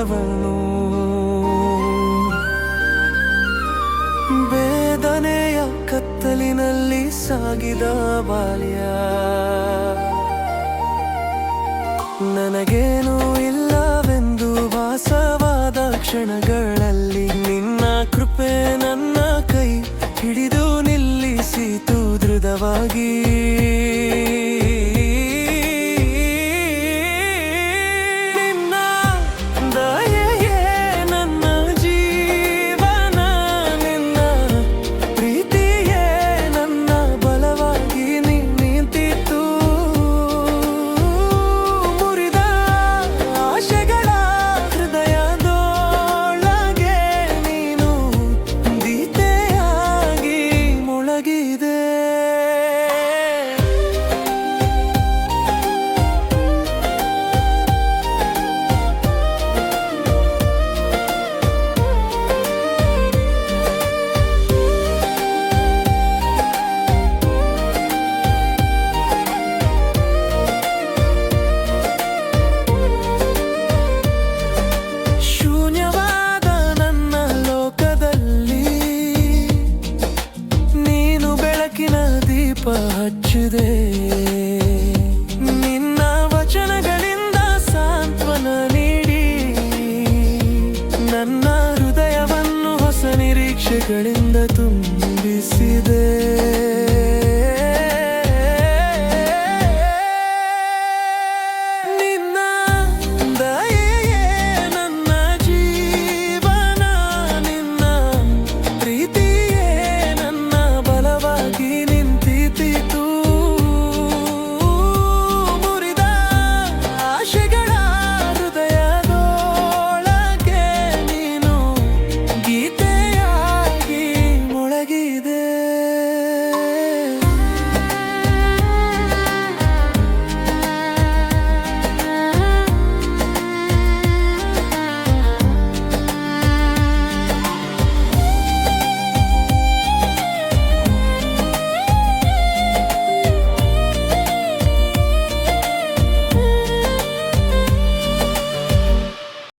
ಅವನು ಬೇದನೆಯ ಕತ್ತಲಿನಲ್ಲಿ ಸಾಗಿದ ಬಾಲ್ಯ. ನನಗೇನೂ ಇಲ್ಲವೆಂದು ವಾಸವಾದ ಕ್ಷಣಗಳಲ್ಲಿ ನಿನ್ನ ಕೃಪೆ ನನ್ನ ಕೈ ಹಿಡಿದು ನಿಲ್ಲಿಸಿತು ದೃಢವಾಗಿ. ದೀಪ ಹಚ್ಚಿದೆ. ನಿನ್ನ ವಚನಗಳಿಂದ ಸಾಂತ್ವನ ನೀಡಿ. ನನ್ನ ಹೃದಯವನ್ನು ಹೊಸ ನಿರೀಕ್ಷೆಗಳಿಂದ ತುಂಬ